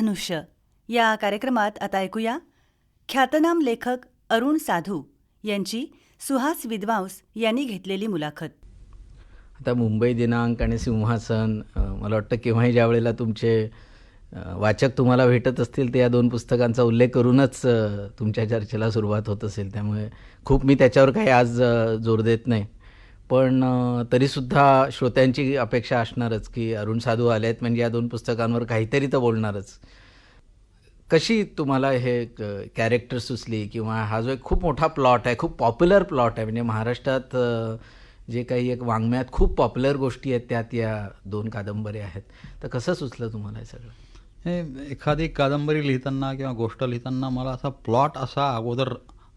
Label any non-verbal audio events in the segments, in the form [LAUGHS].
धनुष्य. या कार्यक्रमात आता ऐकूया ख्यातनाम लेखक अरुण साधू यांची सुहास विद्वांस यांनी घेतलेली मुलाखत. आता मुंबई दिनांक आणि सिंहासन मला वाटतं केव्हाही ज्या वेळेला तुमचे वाचक तुम्हाला भेटत असतील ते या दोन पुस्तकांचा उल्लेख करूनच तुमच्या चर्चेला सुरुवात होत असेल. त्यामुळे खूप मी त्याच्यावर काही आज जोर देत नाही. पण तरीसुद्धा श्रोत्यांची अपेक्षा असणारच की अरुण साधू आले आहेत. म्हणजे या दोन पुस्तकांवर काहीतरी तर बोलणारच. कशी तुम्हाला हे कॅरेक्टर सुचली? किंवा हा जो एक खूप मोठा प्लॉट आहे खूप पॉप्युलर प्लॉट आहे. म्हणजे महाराष्ट्रात जे काही एक वाङ्मयात खूप पॉप्युलर गोष्टी आहेत त्यात या दोन कादंबऱ्या आहेत. तर कसं सुचलं तुम्हाला हे सगळं? हे एखादी कादंबरी लिहिताना किंवा गोष्ट लिहिताना मला असा प्लॉट असा अगोदर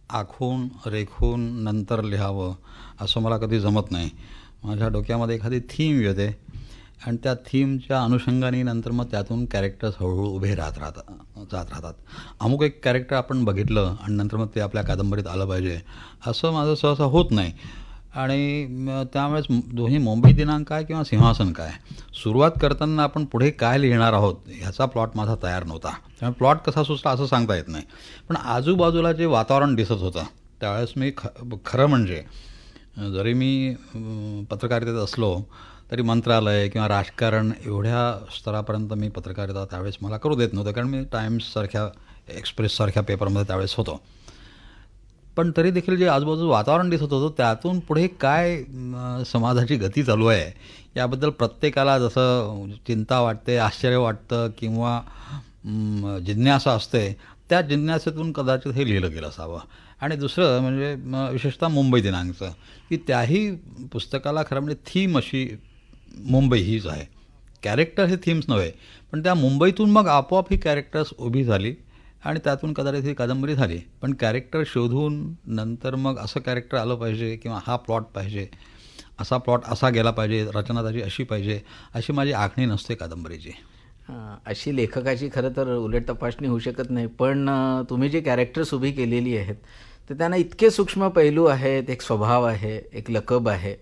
आखून रेखून नंतर लिहावं असं मला कधी जमत नाही. माझ्या डोक्यामध्ये एखादी थीम येते आणि त्या थीमच्या अनुषंगाने नंतर मग त्यातून कॅरेक्टर्स हळूहळू उभे राहत राहतात जात राहतात. अमुक एक कॅरेक्टर आपण बघितलं आणि नंतर मग ते आपल्या कादंबरीत आलं पाहिजे असं माझं सहसा होत नाही. आणि त्यावेळेस त्यामुळेच दोन्ही मुंबई दिनांक काय किंवा सिंहासन काय? सुरुवात करताना आपण पुढे काय लिहिणार आहोत ह्याचा प्लॉट माझा तयार नव्हता. त्यामुळे प्लॉट कसा सुचला असं सांगता येत नाही. पण आजूबाजूला जे वातावरण दिसत होतं त्यावेळेस मी ख खरं म्हणजे जरी मी पत्रकारितेत असलो तरी मंत्रालय किंवा राजकारण एवढ्या स्तरापर्यंत मी पत्रकारिता त्यावेळेस मला करू देत नव्हतं. कारण मी टाईम्ससारख्या एक्सप्रेससारख्या पेपरमध्ये त्यावेळेस होतो. पण तरी देखील जे आजूबाजू वातावरण दिसत होतं त्यातून पुढे काय समाजाची गती चालू आहे याबद्दल प्रत्येकाला जसं चिंता वाटते आश्चर्य वाटतं किंवा जिज्ञासा असते त्या जिज्ञासेतून कदाचित हे लिहिलं गेलं असावं. आणि दुसरं म्हणजे विशेषतः मुंबई दिनांकचं की त्याही पुस्तकाला खरं म्हणजे थीम अशी मुंबई हीच आहे. कॅरेक्टर हे थीम्स नव्हे पण त्या मुंबईतून मग आपोआप ही कॅरेक्टर्स उभी झाली. आणि त्यातून कदाचित ही कादंबरी झाली. पण कॅरेक्टर शोधून नंतर मग असं कॅरेक्टर आलं पाहिजे किंवा हा प्लॉट पाहिजे असा प्लॉट असा गेला पाहिजे रचना त्याची अशी पाहिजे अशी माझी आखणी नसते कादंबरीची. अशी लेखकाची खरं तर उलट तपासणी होऊ शकत नाही पण तुम्ही जी कॅरेक्टर्स उभी केलेली आहेत तर त्यांना इतके सूक्ष्म पैलू आहेत एक स्वभाव आहे एक लकब आहे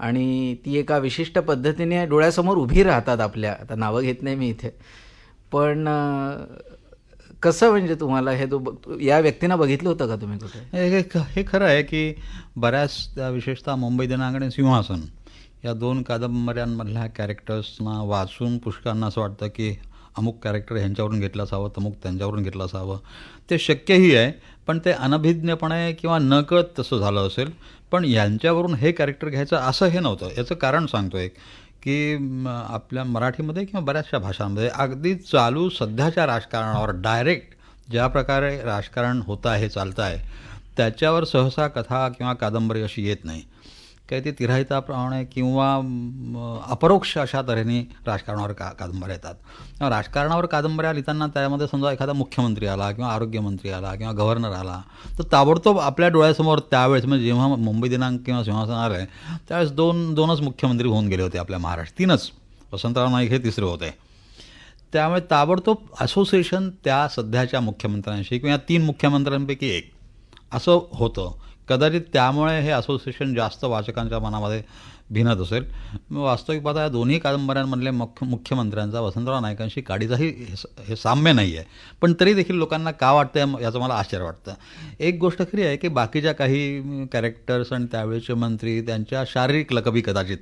आणि ती एका विशिष्ट पद्धतीने डोळ्यासमोर उभी राहतात आपल्या. आता नावं घेत नाही मी इथे. पण कसं म्हणजे तुम्हाला हे तो या व्यक्तींना बघितलं होतं का तुम्ही कुठे? हे हे खरं आहे की बऱ्याच त्या विशेषतः मुंबई दिनांक आणि सिंहासन या दोन कादंबऱ्यांमधल्या कॅरेक्टर्सना वाचून पुष्कळांना असं वाटतं की अमुक कॅरेक्टर ह्यांच्यावरून घेतलं असावं तमुक त्यांच्यावरून घेतलं असावं. ते शक्यही आहे पण ते अनभिज्ञपणे किंवा नकळत तसं झालं असेल. पण यांच्यावरून हे कॅरेक्टर घ्यायचं असं हे नव्हतं. याचं कारण सांगतो एक. की आपल्या मराठीमध्ये किंवा बऱ्याचशा भाषांमध्ये अगदी चालू सध्याच्या राजकारणावर डायरेक्ट ज्या प्रकारे राजकारण होतं आहे चालतं आहे त्याच्यावर सहसा कथा किंवा कादंबरी अशी येत नाही. काही ते तिराहिताप्रमाणे किंवा अपरोक्ष अशा तऱ्हेने राजकारणावर का कादंबऱ्या येतात. राजकारणावर कादंबऱ्या लिहिताना त्यामध्ये समजा एखादा मुख्यमंत्री आला किंवा आरोग्यमंत्री आला किंवा गव्हर्नर आला तर ताबडतोब आपल्या डोळ्यासमोर त्यावेळेस म्हणजे जेव्हा मुंबई दिनांक किंवा सिंहासन आलं आहे त्यावेळेस दोन दोनच मुख्यमंत्री होऊन गेले होते आपल्या महाराष्ट्र तीनच. वसंतराव नाईक हे तिसरे होते. त्यामुळे ताबडतोब असोसिएशन त्या सध्याच्या मुख्यमंत्र्यांशी किंवा या तीन मुख्यमंत्र्यांपैकी एक. असं होतं. कदाचित त्यामुळे हे असोसिएशन जास्त वाचकांच्या मनामध्ये भिनत असेल. वास्तविक पाहता या दोन्ही कादंबऱ्यांमधले मुख्य मुख्यमंत्र्यांचा वसंतराव नायकांशी काडीचाही हे साम्य नाही आहे पण तरी देखील लोकांना का वाटतं याचं मला आश्चर्य वाटतं. एक गोष्ट खरी आहे की बाकीच्या काही कॅरेक्टर्स आणि त्यावेळेचे मंत्री त्यांच्या शारीरिक लकबी कदाचित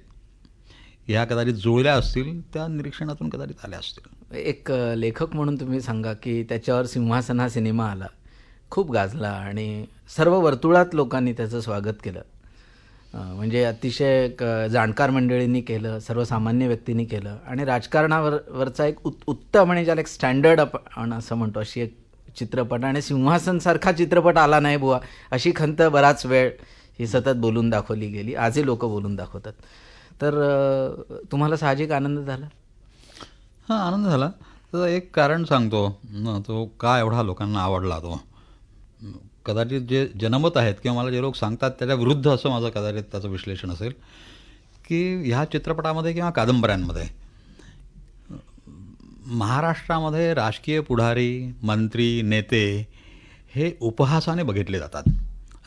ह्या कदाचित जुळल्या असतील त्या निरीक्षणातून कदाचित आल्या असतील. एक लेखक म्हणून तुम्ही सांगा की त्याच्यावर सिंहासन हा सिनेमा आला. खूप गाजला आणि सर्व वर्तुळात लोकांनी त्याचं स्वागत केलं. म्हणजे अतिशय क जाणकार मंडळींनी केलं सर्वसामान्य व्यक्तींनी केलं आणि राजकारणावर वरचा एक उत उत्तम आणि ज्याला एक स्टँडर्ड आपण असं म्हणतो अशी एक चित्रपट आणि सिंहासनसारखा चित्रपट आला नाही बुवा अशी खंत बराच वेळ ही सतत बोलून दाखवली गेली. आजही लोक बोलून दाखवतात. तर तुम्हाला साहजिक आनंद झाला? हां आनंद झाला. तर एक कारण सांगतो. ना तो का एवढा लोकांना आवडला तो? कदाचित जे जनमत आहेत किंवा मला जे लोक सांगतात त्याच्या विरुद्ध असं माझं कदाचित त्याचं विश्लेषण असेल की ह्या चित्रपटामध्ये किंवा कादंबऱ्यांमध्ये महाराष्ट्रामध्ये राजकीय पुढारी मंत्री नेते हे उपहासाने बघितले जातात.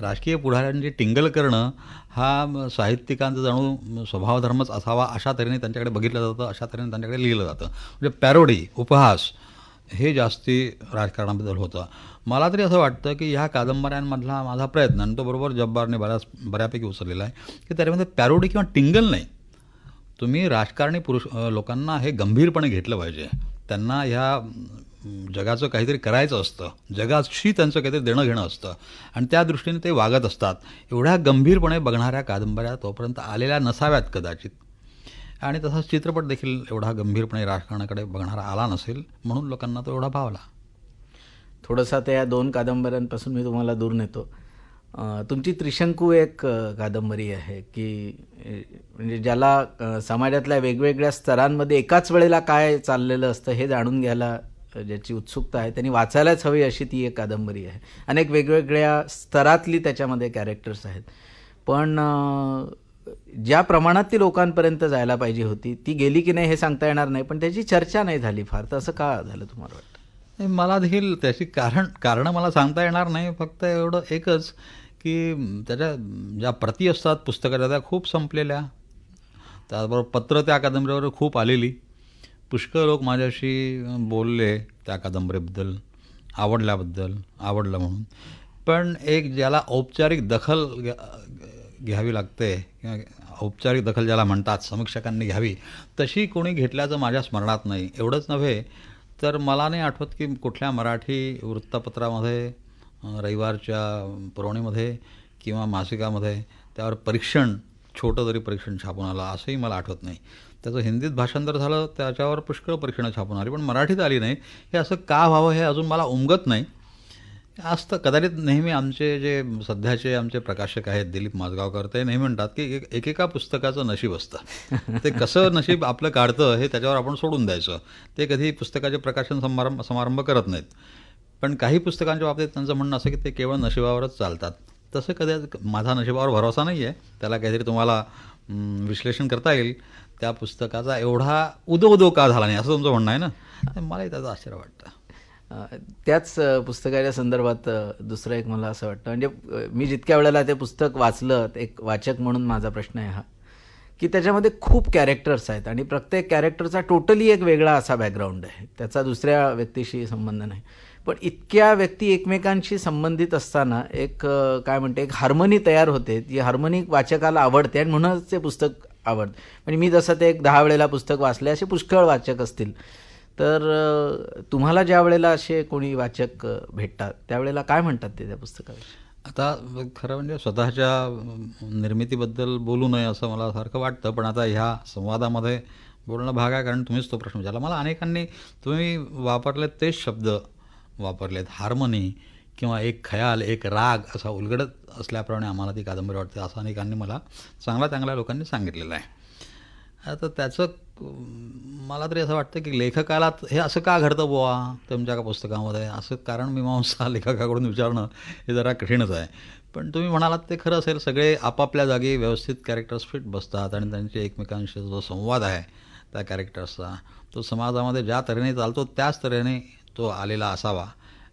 राजकीय पुढाऱ्यांची टिंगल करणं हा साहित्यिकांचा जणू स्वभावधर्मच असावा अशा तऱ्हेने त्यांच्याकडे बघितलं जातं अशा तऱ्हेने त्यांच्याकडे लिहिलं जातं. म्हणजे पॅरोडी उपहास हे जास्ती राजकारणाबद्दल होतं. मला तरी असं वाटतं की ह्या कादंबऱ्यांमधला माझा प्रयत्न आणि तो बरोबर जब्बारने बऱ्याच बऱ्यापैकी उचललेला आहे की त्याच्यामध्ये पॅरोडी किंवा टिंगल नाही. तुम्ही राजकारणी पुरुष लोकांना हे गंभीरपणे घेतलं पाहिजे. त्यांना ह्या जगाचं काहीतरी करायचं असतं. जगाशी त्यांचं काहीतरी देणं घेणं असतं. आणि त्या दृष्टीने ते वागत असतात. एवढ्या गंभीरपणे बघणाऱ्या कादंबऱ्या तोपर्यंत आलेल्या नसाव्यात कदाचित. आणि तसाच चित्रपट देखील एवढा गंभीरपणे राजकारणाकडे बघणारा आला नसेल म्हणून लोकांना तो एवढा भावला. थोडंसं त्या या दोन कादंबऱ्यांपासून मी तुम्हाला दूर नेतो. तुमची त्रिशंकू एक कादंबरी आहे की म्हणजे ज्याला समाजातल्या वेगवेगळ्या स्तरांमध्ये एकाच वेळेला काय चाललेलं असतं हे जाणून घ्यायला ज्याची उत्सुकता आहे त्यांनी वाचायलाच हवी अशी ती एक कादंबरी आहे. अनेक वेगवेगळ्या स्तरातली त्याच्यामध्ये कॅरेक्टर्स आहेत. पण ज्या प्रमाणात ती लोकांपर्यंत जायला पाहिजे होती ती गेली की नाही हे सांगता येणार नाही पण त्याची चर्चा नाही झाली फार. तर असं का झालं तुम्हाला वाटतं? मला देखील त्याची कारण कारणं मला सांगता येणार नाही. फक्त एवढं एकच की त्याच्या ज्या प्रती असतात पुस्तकाच्या त्या खूप संपलेल्या. त्याचबरोबर पत्र त्या कादंबरीवर खूप आलेली. पुष्कळ लोक माझ्याशी बोलले त्या कादंबरीबद्दल आवडल्याबद्दल आवडलं म्हणून. पण एक ज्याला औपचारिक दखल घ्या- घ्यावी लागते किंवा औपचारिक दखल ज्याला म्हणतात समीक्षकांनी घ्यावी तशी कोणी घेतल्याचं माझ्या स्मरणात नाही. एवढंच नव्हे तर मला नाही आठवत की कुठल्या मराठी वृत्तपत्रामध्ये रविवारच्या पुरवणीमध्ये किंवा मासिकामध्ये त्यावर परीक्षण छोटं तरी परीक्षण छापून आलं असंही मला आठवत नाही. त्याचं हिंदीत भाषांतर झालं त्याच्यावर पुष्कळ परीक्षणं छापून आली पण मराठीत आली नाही. हे असं का व्हावं हे अजून मला उमगत नाही. असतं कदाचित नेहमी आमचे जे सध्याचे आमचे प्रकाशक आहेत दिलीप माझगावकर ते नेहमी म्हणतात की एक- एकेका पुस्तकाचं नशीब असतं. ते कसं नशीब आपलं काढतं हे त्याच्यावर आपण सोडून द्यायचं. ते कधी पुस्तकाचे प्रकाशन समारंभ समारंभ करत नाहीत. पण काही पुस्तकांच्या बाबतीत त्यांचं म्हणणं असं की ते केवळ नशिबावरच चालतात. तसं कधी माझा नशिबावर भरोसा नाही आहे त्याला काहीतरी तुम्हाला विश्लेषण करता येईल. त्या पुस्तकाचा एवढा उदो उदो का झाला नाही असं तुमचं म्हणणं आहे ना? तर मलाही त्याचं आश्चर्य वाटतं. त्याच पुस्तकाच्या संदर्भात दुसरं एक मला असं वाटतं. म्हणजे मी जितक्या वेळेला ते पुस्तक वाचलं एक वाचक म्हणून माझा प्रश्न आहे हा की त्याच्यामध्ये खूप कॅरेक्टर्स आहेत आणि प्रत्येक कॅरेक्टरचा टोटली एक वेगळा असा बॅकग्राऊंड आहे. त्याचा दुसऱ्या व्यक्तीशी संबंध नाही. पण इतक्या व्यक्ती एकमेकांशी संबंधित असताना एक काय म्हणते एक हार्मनी तयार होते ती हार्मनी वाचकाला आवडते आणि म्हणूनच ते पुस्तक आवडते. म्हणजे मी जसं ते एक दहा वेळेला पुस्तक वाचले असे पुष्कळ वाचक असतील. तर तुम्हाला ज्या वेळेला असे कोणी वाचक भेटतात त्यावेळेला काय म्हणतात ते त्या पुस्तकाविषयी? आता खरं म्हणजे स्वतःच्या निर्मितीबद्दल बोलू नये असं मला सारखं वाटतं पण आता ह्या संवादामध्ये बोलणं भाग आहे कारण तुम्हीच तो प्रश्न विचारला. मला अनेकांनी तुम्ही वापरलेत तेच शब्द वापरलेत हार्मनी किंवा एक खयाल एक राग असा उलगडत असल्याप्रमाणे आम्हाला ती कादंबरी वाटते असं अनेकांनी मला चांगल्या चांगल्या लोकांनी सांगितलेलं आहे. आता त्याचं मला तरी असं वाटतं की लेखकाला हे असं का घडतं बुवा तुमच्या का पुस्तकामध्ये? असं कारण मीमांसा [LAUGHS] लेखकाकडून विचारणं हे जरा कठीणच आहे. पण तुम्ही म्हणालात ते खरं असेल सगळे आपापल्या जागी व्यवस्थित कॅरेक्टर्स फिट बसतात आणि त्यांचे एकमेकांशी जो संवाद आहे त्या कॅरेक्टर्सचा तो समाजामध्ये ज्या तऱ्हेने चालतो त्याच तऱ्हेने तो आलेला असावा.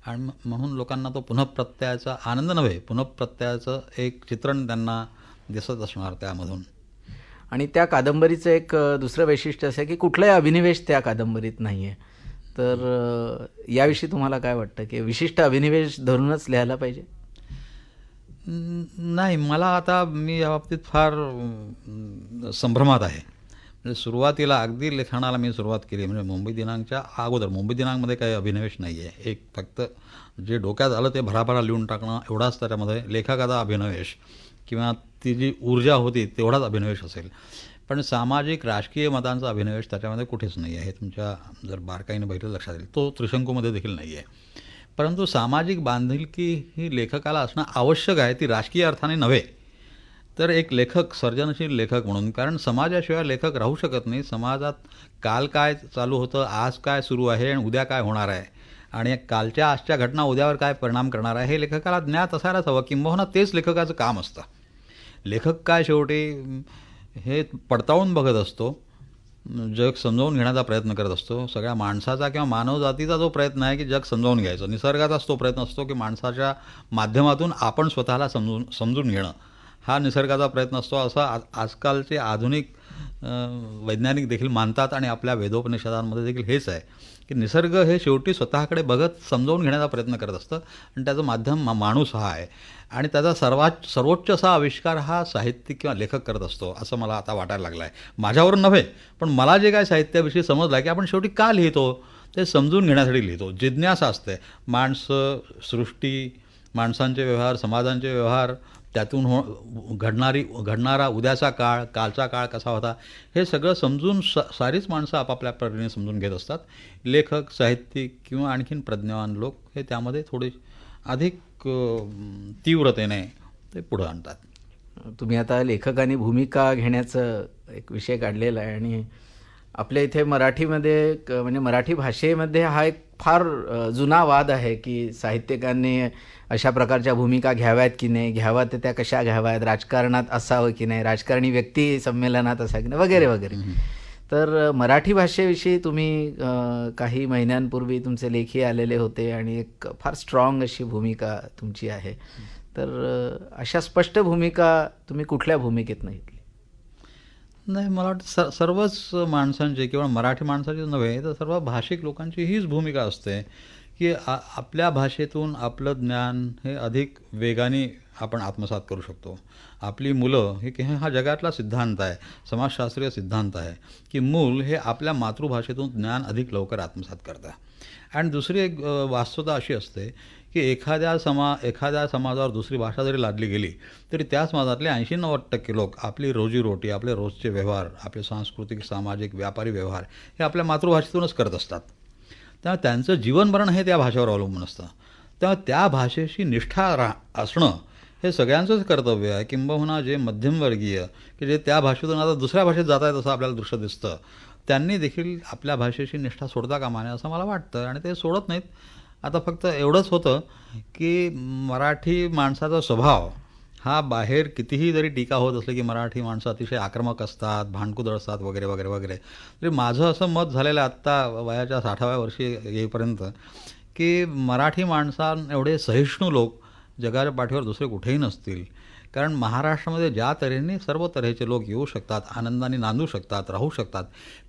आणि म- म्हणून लोकांना तो पुनःप्रत्ययाचा आनंद नव्हे पुनःप्रत्ययाचं एक चित्रण त्यांना दिसत असणार त्यामधून. आणि त्या कादंबरीचं एक दुसरं वैशिष्ट्य असं आहे की कुठलाही अभिनिवेश त्या कादंबरीत नाही आहे तर याविषयी तुम्हाला काय वाटतं की विशिष्ट अभिनिवेश धरूनच लिहायला पाहिजे? नाही मला आता मी या बाबतीत फार संभ्रमात आहे. म्हणजे सुरुवातीला अगदी लिखाणाला मी सुरुवात केली. म्हणजे मुंबई दिनांकच्या अगोदर मुंबई दिनांकमध्ये काही अभिनिवेश नाही आहे एक फक्त जे डोक्यात आलं ते भराभरा लिहून टाकणं एवढाच त्याच्यामध्ये लेखकाचा अभिनवेश. किंवा ती जी ऊर्जा होती तेवढाच अभिनवेश असेल. पण सामाजिक राजकीय मतांचा अभिनवेश त्याच्यामध्ये कुठेच नाही आहे. हे तुमच्या जर बारकाईने बघितलं लक्षात येईल. तो त्रिशंकूमध्ये देखील नाही आहे. परंतु सामाजिक बांधिलकी ही लेखकाला असणं आवश्यक आहे ती राजकीय अर्थाने नव्हे. तर एक लेखक सर्जनशील लेखक म्हणून कारण समाजाशिवाय लेखक राहू शकत नाही. समाजात काल काय चालू होतं आज काय सुरू आहे आणि उद्या काय होणार आहे? आणि कालच्या आजच्या घटना उद्यावर काय परिणाम करणार आहे हे लेखकाला ज्ञात असायलाच हवं. किंबहुना तेच लेखकाचं काम असतं. लेखक काय शेवटी? हे पडताळून बघत असतो. जग समजावून घेण्याचा प्रयत्न करत असतो. सगळ्या माणसाचा किंवा मानवजातीचा जो प्रयत्न आहे की जग समजावून घ्यायचं. निसर्गाचाच तो प्रयत्न असतो की माणसाच्या माध्यमातून आपण स्वतःला समजून समजून घेणं. हा निसर्गाचा प्रयत्न असतो. असा आज आजकालचे आधुनिक वैज्ञानिक देखील मानतात आणि आपल्या वेदोपनिषदांमध्ये देखील हेच आहे की निसर्ग हे शेवटी स्वतःकडे बघत समजावून घेण्याचा प्रयत्न करत असतं आणि त्याचं माध्यम मा- माणूस हा आहे. आणि त्याचा सर्वात सर्वोच्च असा आविष्कार हा साहित्यिक किंवा लेखक करत असतो असं मला आता वाटायला लागलं आहे माझ्यावरून नव्हे पण मला जे काय साहित्याविषयी समजलं आहे की आपण शेवटी का लिहितो ते समजून घेण्यासाठी लिहितो. जिज्ञासा असते. माणसं सृष्टी माणसांचे व्यवहार समाजांचे व्यवहार त्यातून हो घडणारी घडणारा उद्याचा काळ कालचा काळ कसा होता हे सगळं समजून स सारीच माणसं आपापल्या परीने समजून घेत असतात. लेखक साहित्यिक किंवा आणखीन प्रज्ञावान लोक हे त्यामध्ये थोडे अधिक तीव्रतेने ते पुढं आणतात. तुम्ही आता लेखकांनी भूमिका घेण्याचं एक विषय काढलेला आहे आणि आपल्या इथे मराठीमध्ये क- म्हणजे मराठी भाषेमध्ये हा एक फार जुना वाद आहे की साहित्यिकांनी अशा प्रकारच्या भूमिका घ्याव्यात की नाही घ्याव्या तर त्या कशा घ्याव्यात राजकारणात असावं की नाही राजकारणी व्यक्ती संमेलनात असावं की नाही वगैरे वगैरे. तर मराठी भाषेविषयी तुम्ही काही महिन्यांपूर्वी तुमचे लेखी आलेले होते आणि एक फार स्ट्रॉंग अशी भूमिका तुमची आहे. तर अशा स्पष्ट भूमिका तुम्ही कुठल्या भूमिकेत घेतली नाही मला वाटतं स सर्वच माणसांची किंवा मराठी माणसाचीच नव्हे तर सर्व भाषिक लोकांची हीच भूमिका असते की आ आपल्या भाषेतून आपलं ज्ञान हे अधिक वेगाने आपण आत्मसात करू शकतो. आपली मुलं हे की हा जगातला सिद्धांत आहे समाजशास्त्रीय सिद्धांत आहे की मूल हे आपल्या मातृभाषेतून ज्ञान अधिक लवकर आत्मसात करतं आणि दुसरी एक वास्तवता अशी असते की एखाद्या समा एखाद्या समाजावर दुसरी भाषा जरी लादली गेली तरी त्या समाजातले ऐंशी नव्वद टक्के लोक आपली रोजीरोटी आपले रोजचे व्यवहार आपले सांस्कृतिक सामाजिक व्यापारी व्यवहार हे आपल्या मातृभाषेतूनच करत असतात. त्यामुळे त्यांचं जीवनभरण हे त्या भाषेवर अवलंबून असतं. त्यामुळे त्या भाषेशी निष्ठा रा असणं हे सगळ्यांचंच कर्तव्य आहे. किंबहुना जे मध्यमवर्गीय की जे त्या भाषेतून आता दुसऱ्या भाषेत जात आहेत असं आपल्याला दृश्य दिसतं त्यांनी देखील आपल्या भाषेशी निष्ठा सोडता कामा नये असं मला वाटतं. आणि ते सोडत नाहीत. आता फक्त एवढंच होतं की मराठी माणसाचा स्वभाव हा बाहेर कितीही जरी टीका होत असली की मराठी माणसं अतिशय आक्रमक असतात भांडकुदळ असतात वगैरे वगैरे वगैरे. तरी माझं असं मत झालेलं आहे आत्ता वयाच्या साठाव्या वर्षी येईपर्यंत की मराठी माणसां एवढे सहिष्णू लोक जगाच्या पाठीवर दुसरे कुठेही नसतील. कारण महाराष्ट्रामध्ये ज्या तऱ्हेने सर्व तऱ्हेचे लोक येऊ शकतात आनंदाने नांदू शकतात राहू शकतात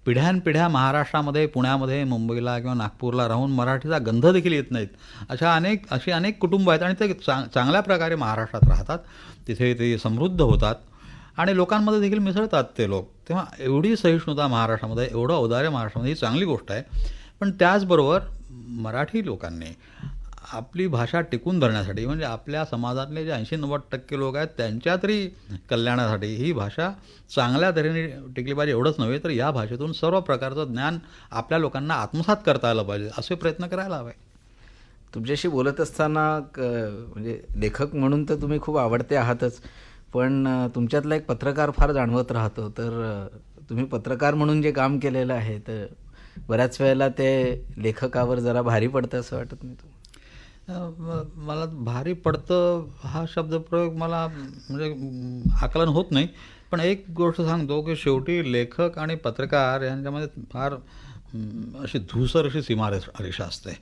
पिढ्यानपिढ्या महाराष्ट्रामध्ये पुण्यामध्ये मुंबईला किंवा नागपूरला राहून मराठीचा गंध देखील येत नाहीत. अशा अनेक अशी अनेक कुटुंब आहेत आणि ते चांग चांगल्या प्रकारे महाराष्ट्रात राहतात. तिथे ते समृद्ध होतात आणि लोकांमध्ये देखील मिसळतात ते लोक. तेव्हा एवढी सहिष्णुता महाराष्ट्रामध्ये एवढं औदार्य महाराष्ट्रामध्ये ही चांगली गोष्ट आहे. पण त्याचबरोबर मराठी लोकांनी आपली भाषा टिकून धरण्यासाठी म्हणजे आपल्या समाजातले जे ऐंशी नव्वद टक्के लोक आहेत त्यांच्या तरी कल्याणासाठी ही भाषा चांगल्या तऱ्हेने टिकली पाहिजे. एवढंच नव्हे तर या भाषेतून सर्व प्रकारचं ज्ञान आपल्या लोकांना आत्मसात करता आलं पाहिजे असे प्रयत्न करायला हवे. तुमच्याशी बोलत असताना क- म्हणजे लेखक म्हणून तर तुम्ही खूप आवडते आहातच पण तुमच्यातला एक पत्रकार फार जाणवत राहतो. तर तुम्ही पत्रकार म्हणून जे काम केलेलं आहे तर बऱ्याच वेळेला ते लेखकावर जरा भारी पडतं असं वाटत नाही तुम्हाला? मला भारी पडतं हा शब्दप्रयोग मला म्हणजे आकलन होत नाही. पण एक गोष्ट सांगतो की शेवटी लेखक आणि पत्रकार यांच्यामध्ये फार अशी धूसर अशी सीमारेषा रेषा असते.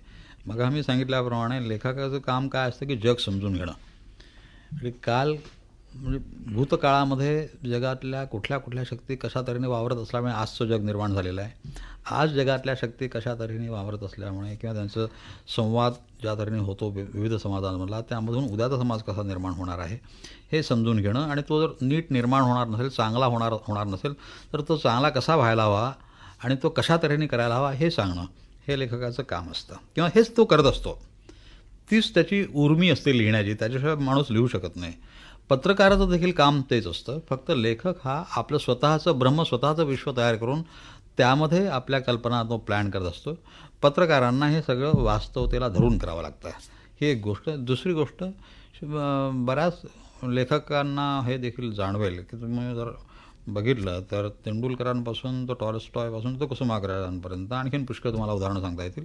मग आम्ही सांगितल्याप्रमाणे लेखकाचं काम काय असतं की जग समजून घेणं. आणि काल म्हणजे भूतकाळामध्ये जगातल्या कुठल्या कुठल्या शक्ती कशा तऱ्हेने वावरत असल्यामुळे आजचं जग निर्माण झालेलं आहे. आज जगातल्या शक्ती कशा तऱ्हेने वावरत असल्यामुळे किंवा त्यांचं संवाद ज्या तऱ्हेने होतो विविध समाजांमधला त्यामधून उद्याचा समाज कसा निर्माण होणार आहे हे समजून घेणं आणि तो जर नीट निर्माण होणार नसेल चांगला होणार होणार नसेल तर तो चांगला कसा व्हायला हवा आणि तो कशा तऱ्हेने करायला हवा हे सांगणं हे लेखकाचं काम असतं. किंवा हेच तो करत असतो. तीच त्याची उर्मी असते लिहिण्याची त्याच्याशिवाय माणूस लिहू शकत नाही. पत्रकाराचं देखील काम तेच असतं. फक्त लेखक हा आपलं स्वतःचं ब्रह्म स्वतःचं विश्व तयार करून त्यामध्ये आपल्या कल्पना तो प्लॅन करत असतो. पत्रकारांना हे सगळं वास्तवतेला धरून करावं लागतं. ही एक गोष्ट. दुसरी गोष्ट बऱ्याच लेखकांना हे देखील जाणवेल की तुम्ही जर बघितलं तर तेंडुलकरांपासून तो टॉलस्टॉयपासून तो कुसुमाग्रजांपर्यंत आणखीन पुष्कळ तुम्हाला उदाहरणं सांगता येतील.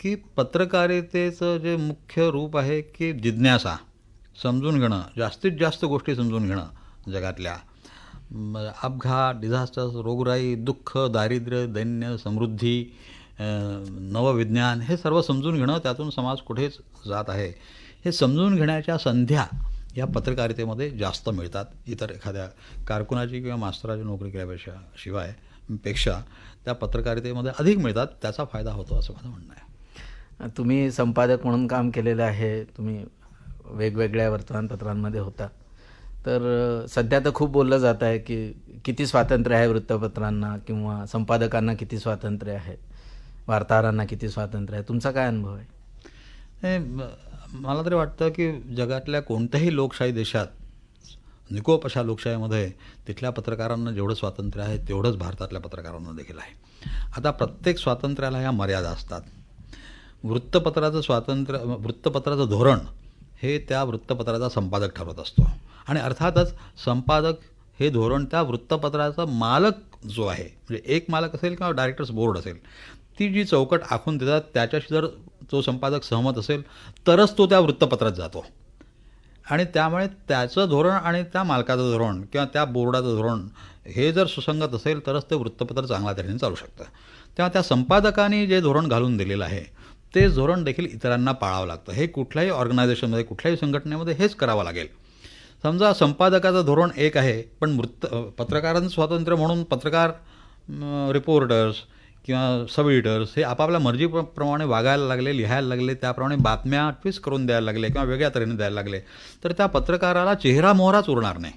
की पत्रकारितेचं जे मुख्य रूप आहे की जिज्ञासा. समजून घेणं जास्तीत जास्त गोष्टी समजून घेणं जगातल्या. अपघात डिझास्टर्स रोगराई दुःख दारिद्र्य दैन्य समृद्धी नवविज्ञान हे सर्व समजून घेणं त्यातून समाज कुठेच जात आहे. हे समजून घेण्याच्या संध्या या पत्रकारितेमध्ये जास्त मिळतात. इतर एखाद्या कारकुनाची किंवा मास्तराची नोकरी केल्यापेक्षा शिवायपेक्षा त्या पत्रकारितेमध्ये अधिक मिळतात. त्याचा फायदा होतो असं माझं म्हणणं आहे. तुम्ही संपादक म्हणून काम केलेलं आहे. तुम्ही वेगवेगळ्या वर्तमानपत्रांमध्ये होता. तर सध्या तर खूप बोललं जात आहे की किती स्वातंत्र्य आहे वृत्तपत्रांना किंवा संपादकांना किती स्वातंत्र्य आहे? वार्ताहरांना किती स्वातंत्र्य आहे? तुमचा काय अनुभव आहे? हे मला तरी वाटतं की जगातल्या कोणत्याही लोकशाही देशात निकोप अशा लोकशाहीमध्ये तिथल्या पत्रकारांना जेवढं स्वातंत्र्य आहे तेवढंच भारतातल्या पत्रकारांना देखील आहे. आता प्रत्येक स्वातंत्र्याला ह्या मर्यादा असतात. वृत्तपत्राचं स्वातंत्र्य वृत्तपत्राचं धोरण हे त्या वृत्तपत्राचा संपादक ठरवत असतो. आणि अर्थातच संपादक हे धोरण त्या वृत्तपत्राचा मालक जो आहे म्हणजे एक मालक असेल किंवा डायरेक्टर्स बोर्ड असेल ती जी चौकट आखून देतात त्याच्याशी जर तो संपादक सहमत असेल तरच तो त्या वृत्तपत्रात जातो. आणि त्यामुळे त्याचं धोरण आणि त्या मालकाचं धोरण किंवा त्या बोर्डाचं धोरण हे जर सुसंगत असेल तरच ते वृत्तपत्र चांगल्या तऱ्हेने चालू शकतं. तेव्हा त्या संपादकांनी जे धोरण घालून दिलेलं आहे ते धोरण देखील इतरांना पाळावं लागतं. हे कुठल्याही ऑर्गनायझेशनमध्ये कुठल्याही संघटनेमध्ये हेच करावं लागेल. समजा संपादकाचं धोरण एक आहे पण वृत्त पत्रकारांचं स्वातंत्र्य म्हणून पत्रकार रिपोर्टर्स किंवा सब एडिटर्स हे आपापल्या मर्जीप्रमाणे वागायला लागले लिहायला लागले त्याप्रमाणे बातम्या ट्विस्ट करून द्यायला लागले किंवा वेगळ्या तऱ्हेने द्यायला लागले तर त्या पत्रकाराला चेहरा मोहराच उरणार नाही.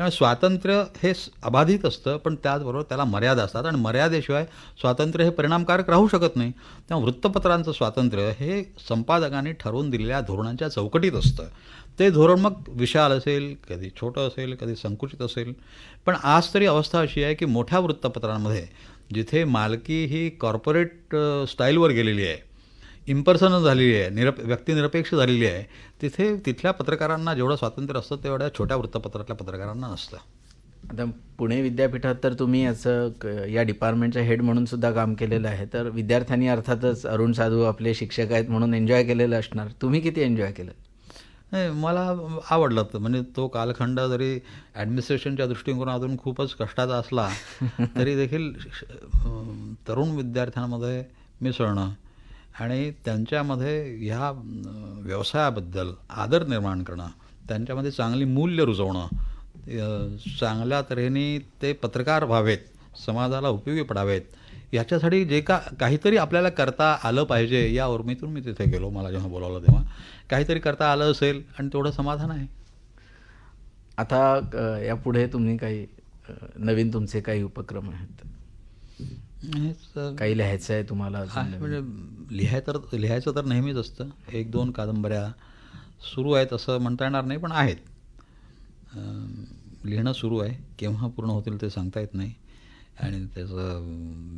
त्यामुळे स्वातंत्र्य हे अबाधित असतं पण त्याचबरोबर त्याला मर्यादा असतात. आणि मर्यादेशिवाय स्वातंत्र्य हे परिणामकारक राहू शकत नाही. तेव्हा वृत्तपत्रांचं स्वातंत्र्य हे संपादकांनी ठरवून दिलेल्या धोरणांच्या चौकटीत असतं. ते धोरण मग विशाल असेल कधी छोटं असेल कधी संकुचित असेल. पण आज तरी अवस्था अशी आहे की मोठ्या वृत्तपत्रांमध्ये जिथे मालकी ही कॉर्पोरेट स्टाईलवर गेलेली आहे इम्पर्सन झालेली आहे निरप व्यक्तिनिरपेक्ष झालेली आहे. तिथे तिथल्या पत्रकारांना जेवढं स्वातंत्र्य असतं तेवढ्या छोट्या वृत्तपत्रातल्या पत्रकारांना नसतं. आता पुणे विद्यापीठात तर तुम्ही असं क- या डिपार्टमेंटच्या हेड म्हणून सुद्धा काम केलेलं आहे. तर विद्यार्थ्यांनी अर्थातच अरुण साधू आपले शिक्षक आहेत म्हणून एन्जॉय केलेलं असणार. तुम्ही किती एन्जॉय केलं? नाही मला आवडलं तर म्हणजे तो कालखंड जरी ॲडमिनिस्ट्रेशनच्या दृष्टिकोनातून खूपच कष्टाचा असला [LAUGHS] तरी देखील तरुण विद्यार्थ्यांमध्ये मिसळणं आणि त्यांच्यामध्ये ह्या व्यवसायाबद्दल आदर निर्माण करणं त्यांच्यामध्ये चांगली मूल्य रुजवणं चांगल्या तऱ्हेने ते पत्रकार व्हावेत समाजाला उपयोगी पडावेत याच्यासाठी जे का काहीतरी आपल्याला करता आलं पाहिजे या उर्मीतून मी तिथे गेलो मला जेव्हा बोलावलं तेव्हा. काहीतरी करता आलं असेल आणि तेवढं समाधान आहे. आता यापुढे तुम्ही काही नवीन तुमचे काही उपक्रम आहेत? काही लिहायचं आहे तुम्हाला? म्हणजे लिहाय तर लिहायचं तर नेहमीच असतं. एक दोन कादंबऱ्या सुरू आहेत असं म्हणता येणार नाही पण आहेत. अं, लिहिणं सुरू आहे. केव्हा पूर्ण होतील ते सांगता येत नाही. आणि त्याचं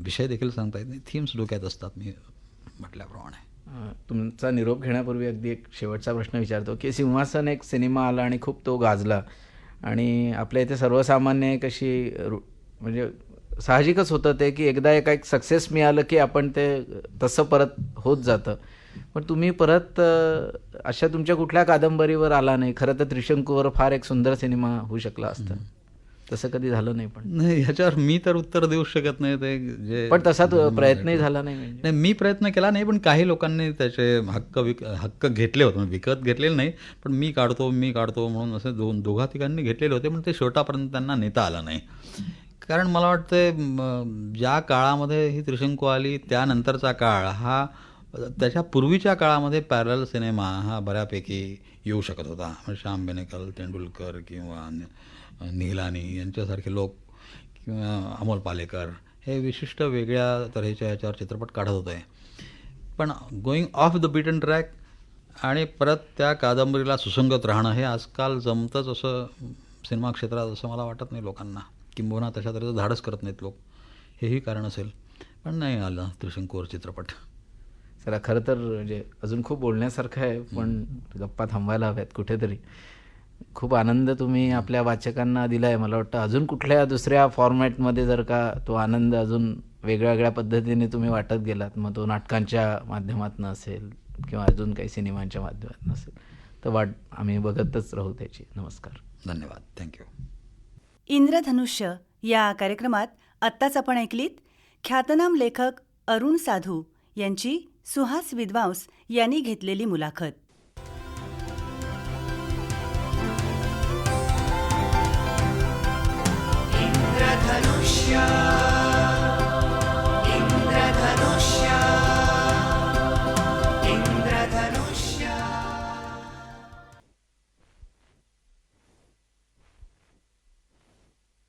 विषय देखील सांगता येत नाही. थीम्स डोक्यात असतात मी म्हटल्याप्रमाणे. तुमचा निरोप घेण्यापूर्वी अगदी एक शेवटचा प्रश्न विचारतो की सिंहासन एक सिनेमा आला आणि खूप तो गाजला. आणि आपल्या इथे सर्वसामान्य एक अशी रु- म्हणजे साहजिकच होतं ते की एकदा एका एक सक्सेस मिळालं की आपण ते तसं परत होत जातं. पण तुम्ही परत अशा तुमच्या कुठल्या कादंबरीवर आला नाही. खरं तर त्रिशंकूवर फार एक सुंदर सिनेमा होऊ शकला असता. तसं कधी झालं नाही पण. नाही ह्याच्यावर मी तर उत्तर देऊ शकत नाही ते जे पण तसा प्रयत्नही झाला नाही म्हणजे. नाही मी प्रयत्न केला नाही पण काही लोकांनी त्याचे हक्क विक हक्क घेतले होते. विकत घेतलेले नाही पण मी काढतो मी काढतो म्हणून असे दोन दोघा तिघांनी घेतलेले होते पण ते शेवटापर्यंत त्यांना नेता आलं नाही. कारण मला वाटतं ज्या काळामध्ये ही त्रिशंकू आली त्यानंतरचा काळ हा त्याच्या पूर्वीच्या काळामध्ये पॅरल सिनेमा हा बऱ्यापैकी येऊ शकत होता. म्हणजे श्याम बेनेकल तेंडुलकर किंवा नि- निहिलानी यांच्यासारखे लोक किंवा अमोल पालेकर हे विशिष्ट वेगळ्या तऱ्हेच्या याच्यावर चित्रपट काढत होते. पण going off the beaten track आणि परत त्या कादंबरीला सुसंगत राहणं हे आजकाल जमतंच असं सिनेमा क्षेत्रात असं मला वाटत नाही लोकांना. किंबहुना तशा तऱ्हेचं धाडस करत नाहीत लोक. हेही कारण असेल. पण नाही आलं त्रिशंकूवर चित्रपट. चला खरं तर म्हणजे अजून खूप बोलण्यासारखं आहे पण गप्पा थांबायला हव्यात कुठेतरी. खूप आनंद तुम्ही आपल्या वाचकांना दिला आहे मला वाटतं अजून कुठल्या दुसऱ्या फॉर्मॅटमध्ये जर का तो आनंद अजून वेगळ्या वेगळ्या पद्धतीने तुम्ही वाटत गेलात मग तो नाटकांच्या माध्यमातून असेल किंवा अजून काही सिनेमांच्या माध्यमातून असेल तर वाट आम्ही बघतच राहू त्याची. नमस्कार. धन्यवाद. थँक्यू इंद्रधनुष्य या कार्यक्रमात आत्ताच आपण ऐकलीत ख्यातनाम लेखक अरुण साधू यांची सुहास विद्वांस यांनी घेतलेली मुलाखत. इंद्रधनुष्य